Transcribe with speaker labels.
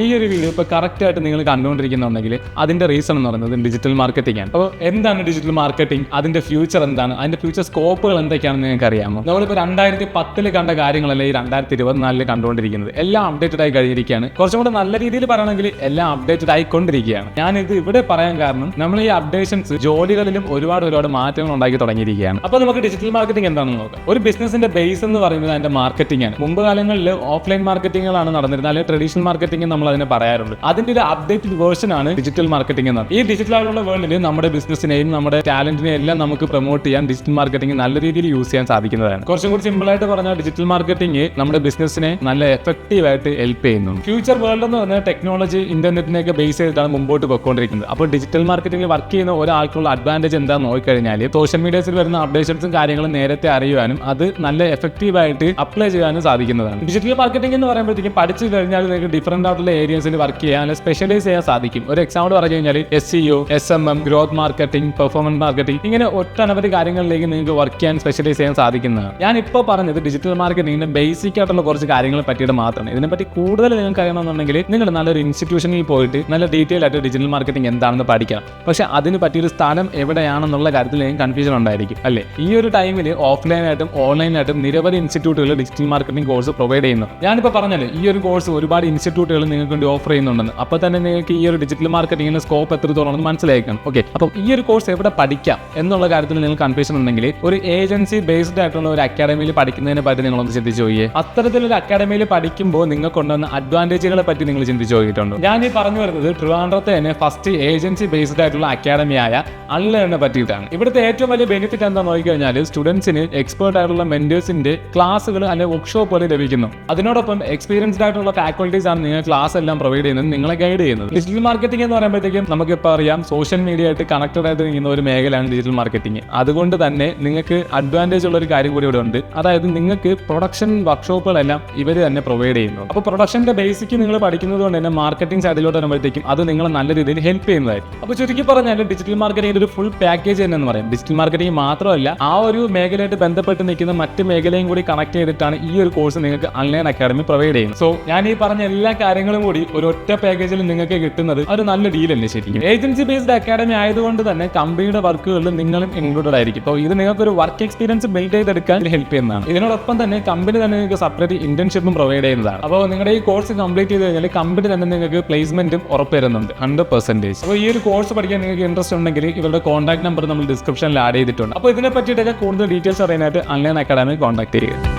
Speaker 1: ഈ ഒരു വീഡിയോ ഇപ്പോൾ കറക്റ്റ് ആയിട്ട് നിങ്ങൾ കണ്ടുകൊണ്ടിരിക്കുന്നുണ്ടെങ്കിൽ അതിന്റെ റീസൺ എന്ന് പറയുന്നത് ഡിജിറ്റൽ മാർക്കറ്റിംഗ് ആണ്. അപ്പോൾ എന്താണ് ഡിജിറ്റൽ മാർക്കറ്റിംഗ് അതിന്റെ ഫ്യൂച്ചർ എന്താണ്? അതിന്റെ ഫ്യൂച്ചർ സ്കോപ്പുകൾ എന്തൊക്കെയാണെന്ന് നിങ്ങൾക്ക് അറിയാമോ? നമ്മളിപ്പോൾ രണ്ടായിരത്തി പത്തിൽ കണ്ട കാര്യങ്ങളല്ല ഈ രണ്ടായിരത്തി ഇരുപത്തിനാലിൽ കണ്ടുകൊണ്ടിരിക്കുന്നത്? എല്ലാം അപ്ഡേറ്റഡ് ആയി കഴിഞ്ഞിരിക്കുകയാണ്. കുറച്ചും കൂടെ നല്ല രീതിയിൽ പറയണമെങ്കിൽ എല്ലാം അപ്ഡേറ്റഡ് ആയിക്കൊണ്ടിരിക്കുകയാണ്. ഞാൻ ഇത് ഇവിടെ പറയാൻ കാരണം നമ്മൾ ഈ അപ്ഡേഷൻസ് ജോലികളിലും ഒരുപാട് ഒരുപാട് മാറ്റങ്ങൾ ഉണ്ടാക്കി തുടങ്ങിയിരിക്കുകയാണ്. അപ്പോൾ നമുക്ക് ഡിജിറ്റൽ മാർക്കറ്റിംഗ് എന്താണെന്ന് നോക്കാം. ഒരു ബിസിനസിന്റെ ബേസ് എന്ന് പറയുന്നത് അതിന്റെ മാർക്കറ്റിംഗ് ആണ്. മുമ്പ് കാലങ്ങളിൽ ഓഫ്ലൈൻ മാർക്കറ്റിങ്ങുകളാണ് നടന്നിരുന്നത്. അല്ലെങ്കിൽ ട്രഡീഷണൽ മാർക്കറ്റിംഗ് നമ്മൾ അതിനെ പറയാറുണ്ട്. അതിന്റെ ഒരു അപ്ഡേറ്റഡ് വേർഷൻ ആണ് ഡിജിറ്റൽ മാർക്കറ്റിംഗ് എന്ന് ഈ ഡിജിറ്റൽ ആയിട്ടുള്ള വേൾഡിൽ നമ്മുടെ ബിസിനസിനെയും നമ്മുടെ ടാലന്റിനെയും എല്ലാം നമുക്ക് പ്രൊമോട്ട് ചെയ്യാൻ ഡിജിറ്റൽ മാർക്കറ്റിംഗ് നല്ല രീതിയിൽ യൂസ് ചെയ്യാൻ സാധിക്കുന്നതാണ്. കുറച്ചും കൂടി സിമ്പിൾ ആയിട്ട് പറഞ്ഞാൽ ഡിജിറ്റൽ മാർക്കറ്റിംഗ് നമ്മുടെ ബിസിനസിനെ നല്ല എഫക്റ്റീവ് ആയിട്ട് ഹെൽപ്പ് ചെയ്യുന്നു. ഫ്യൂച്ചർ വേൾഡ് എന്ന് പറഞ്ഞാൽ ടെക്നോളജി ഇന്റർനെറ്റിനെയൊക്കെ ബേസ് ചെയ്തിട്ടാണ് മുമ്പോട്ട് പോയിക്കൊണ്ടിരിക്കുന്നത് അപ്പോൾ ഡിജിറ്റൽ മാർക്കറ്റിംഗിൽ വർക്ക് ചെയ്യുന്ന ഒരാൾക്കുള്ള അഡ്വാന്റേജ് എന്താണെന്ന് നോക്കിക്കഴിഞ്ഞാൽ സോഷ്യൽ മീഡിയസിൽ വരുന്ന അപ്ഡേഷൻസും കാര്യങ്ങളും നേരത്തെ അറിയുവാനും അത് നല്ല എഫക്റ്റീവ് ആയിട്ട് അപ്ലൈ ചെയ്യാനും സാധിക്കുന്നതാണ്. ഡിജിറ്റൽ മാർക്കറ്റിംഗ് എന്ന് പറയുമ്പോഴത്തേക്കും പഠിച്ചു കഴിഞ്ഞാൽ നിങ്ങൾക്ക് ഡിഫറെന്റ് ആയിട്ടുള്ള ഏരിയസിൽ വർക്ക് ചെയ്യാൻ സ്പെഷ്യലൈസ് ചെയ്യാൻ സാധിക്കും. ഒരു എക്സാമ്പിൾ പറഞ്ഞു കഴിഞ്ഞാൽ S EO S M M growth marketing performance marketing ഇങ്ങനെ ഒട്ടനവധി കാര്യങ്ങളിലേക്ക് നിങ്ങൾക്ക് വർക്ക് ചെയ്യാൻ സ്പെഷ്യലൈസ് ചെയ്യാൻ സാധിക്കുന്നതാണ്. ഞാൻ ഇപ്പോൾ പറഞ്ഞത് ഡിജിറ്റൽ മാർക്കറ്റിംഗിന്റെ ബേസിക് ആയിട്ടുള്ള കുറച്ച് കാര്യങ്ങളെ പറ്റിയിട്ട് മാത്രമാണ്. ഇതിനെപ്പറ്റി കൂടുതൽ നിങ്ങൾക്ക് അറിയണമെന്നുണ്ടെങ്കിൽ നിങ്ങൾ നല്ലൊരു ഇൻസ്റ്റിറ്റ്യൂഷനിൽ പോയിട്ട് നല്ല ഡീറ്റെയിൽ ആയിട്ട് ഡിജിറ്റൽ മാർക്കറ്റിംഗ് എന്താണെന്ന് പഠിക്കണം. പക്ഷേ അതിന് പറ്റിയൊരു സ്ഥാനം എവിടെയാണെന്നുള്ള കാര്യത്തിൽ നിങ്ങൾക്ക് കൺഫ്യൂഷൻ ഉണ്ടായിരിക്കും അല്ലേ? ഈ ഒരു ടൈമിൽ ഓഫ്ലൈനായിട്ടും ഓൺലൈനായിട്ടും നിരവധി ഇൻസ്റ്റിറ്റ്യൂട്ടുകൾ ഡിജിറ്റൽ മാർക്കറ്റിംഗ് കോഴ്സ് പ്രൊവൈഡ് ചെയ്യുന്നു. ഞാനിപ്പോൾ പറഞ്ഞല്ലോ ഈ ഒരു കോഴ്സ് ഒരുപാട് ഇൻസ്റ്റിറ്റ്യൂട്ടുകൾ നിങ്ങൾക്ക് വേണ്ടി ഓഫർ ചെയ്യുന്നുണ്ടെന്ന്. അപ്പോൾ തന്നെ നിങ്ങൾക്ക് ഈ ഒരു ഡിജിറ്റൽ മാർക്കറ്റിംഗിന്റെ സ്കോപ്പ് എത്രത്തോളം മനസ്സിലാക്കണം ഓക്കെ അപ്പം ഈ ഒരു കോഴ്സ് എവിടെ പഠിക്കാം എന്നുള്ള കാര്യത്തിൽ നിങ്ങൾ കൺഫ്യൂഷൻ ഉണ്ടെങ്കിൽ ഒരു ഏജൻസി ബേസ്ഡ് ആയിട്ടുള്ള ഒരു അക്കാഡമിയിൽ പഠിക്കുന്നതിനെ പറ്റി നിങ്ങളൊന്ന് ചിന്തിച്ചു പോയി അത്തരത്തിലൊരു അക്കാഡമിയിൽ പഠിക്കുമ്പോൾ നിങ്ങൾക്ക് കൊണ്ടുവന്ന അഡ്വാന്റേജുകളെ പറ്റി നിങ്ങൾ ചിന്തിച്ചു നോക്കിയിട്ടുണ്ട്. ഞാൻ ഈ പറഞ്ഞു വരുന്നത് ട്രിവാൻഡ്രത്തെ തന്നെ ഫസ്റ്റ് ഏജൻസി ബേസ്ഡ് ആയിട്ടുള്ള അക്കാഡമിയായ അള്ളേണിനെ പറ്റിയിട്ടാണ്. ഇവിടുത്തെ ഏറ്റവും വലിയ ബെനിഫിറ്റ് എന്താ നോക്കിക്കഴിഞ്ഞാൽ സ്റ്റുഡൻസിന് എക്സ്പേർട്ട് ആയിട്ടുള്ള മെന്റേഴ്സിന്റെ ക്ലാസ്സുകൾ അല്ലെങ്കിൽ വർക്ക്ഷോപ്പുകൾ ലഭിക്കുന്നു. അതിനോടൊപ്പം എക്സ്പീരിയൻസ്ഡ് ആയിട്ടുള്ള ഫാക്കൽറ്റീസ് ആണ് നിങ്ങൾ ക്ലാസ് എല്ലാം പ്രൊവൈഡ് ചെയ്യുന്നത് നിങ്ങളെ ഗൈഡ് ചെയ്യുന്നത്. ഡിജിറ്റൽ മാർക്കറ്റിംഗ് എന്ന് പറയുമ്പോഴത്തേക്കും നമുക്കിപ്പോൾ അറിയാം സോഷ്യൽ മീഡിയ ആയിട്ട് കണക്റ്റഡ് ആയിട്ട് നിൽക്കുന്ന ഒരു മേഖലയാണ് ഡിജിറ്റൽ മാർക്കറ്റിംഗ് അതുകൊണ്ട് തന്നെ നിങ്ങൾക്ക് അഡ്വാന്റേജ് ഉള്ള ഒരു കാര്യം കൂടി ഇവിടെ ഉണ്ട് അതായത് നിങ്ങൾക്ക് പ്രൊഡക്ഷൻ വർക്ക്ഷോപ്പുകളെല്ലാം ഇവർ തന്നെ പ്രൊവൈഡ് ചെയ്യുന്നു. അപ്പോൾ പ്രൊഡക്ഷന്റെ ബേസിക് നിങ്ങൾ പഠിക്കുന്നത് കൊണ്ട് തന്നെ മാർക്കറ്റിംഗ് സൈഡിലോട്ട് വരുമ്പോഴത്തേക്കും അത് നിങ്ങളെ നല്ല രീതിയിൽ ഹെൽപ്പ് ചെയ്യുന്നതായിരിക്കും. അപ്പോൾ ചുരുക്കി പറഞ്ഞാൽ ഡിജിറ്റൽ മാർക്കറ്റിംഗ് ഒരു ഫുൾ പാക്കേജ് തന്നെ എന്ന് പറയാം. ഡിജിറ്റൽ മാർക്കറ്റിംഗ് മാത്രമല്ല ആ ഒരു മേഖലയായിട്ട് ബന്ധപ്പെട്ട് നിൽക്കുന്ന മറ്റ് മേഖലയും കൂടി കണക്ട് ചെയ്തിട്ടാണ് ഈ ഒരു കോഴ്സ് നിങ്ങൾക്ക് ഓൺലൈൻ അക്കാഡമി പ്രൊവൈഡ് ചെയ്യുന്നത്. സോ ഞാൻ ഈ പറഞ്ഞ എല്ലാ കാര്യങ്ങളും കൂടി ഒരു ഒറ്റ പാക്കേജിൽ നിങ്ങൾക്ക് കിട്ടുന്നത് ഒരു നല്ല ഡീൽ അല്ലേ ശരിക്കും? ഏജൻസി ബേസ്ഡ് അക്കാഡമി ആയതുകൊണ്ട് തന്നെ കമ്പനിയുടെ വർക്കുകളിൽ നിങ്ങളും ഇൻക്ലൂഡഡ് ആയിരിക്കും. അപ്പോൾ ഇത് നിങ്ങൾക്ക് ഒരു വർക്ക് എക്സ്പീരിയൻസ് ബിൽഡ് ചെയ്തെടുക്കാൻ ഹെൽപ്പ് ചെയ്യുന്നതാണ്. ഇതിനോടൊപ്പം തന്നെ കമ്പനി തന്നെ നിങ്ങൾക്ക് സെപ്പറേറ്റ് ഇന്റേൺഷിപ്പും പ്രൊവൈഡ് ചെയ്യുന്നതാണ്. അപ്പോൾ നിങ്ങളുടെ ഈ കോഴ്സ് കംപ്ലീറ്റ് ചെയ്ത് കഴിഞ്ഞാൽ കമ്പനി തന്നെ നിങ്ങൾക്ക് പ്ലേസ്മെന്റും ഉറപ്പ് വരുന്നുണ്ട് ഹൺഡ്രഡ് പെർസെന്റേജ് അപ്പോൾ ഈ ഒരു കോഴ്സ് പഠിക്കാൻ നിങ്ങൾക്ക് ഇൻട്രസ്റ്റ് ഉണ്ടെങ്കിൽ ഇവരുടെ കോൺടാക്ട് നമ്പർ നമ്മൾ ഡിസ്ക്രിപ്ഷനിൽ ആഡ് ചെയ്തിട്ടുണ്ട്. അപ്പോൾ ഇതിനെ പറ്റിയിട്ടൊക്കെ കൂടുതൽ ഡീറ്റെയിൽസ് അറിയാനായിട്ട് അൺലൈൻ അക്കാഡമി കോൺടാക്ട് ചെയ്യുക.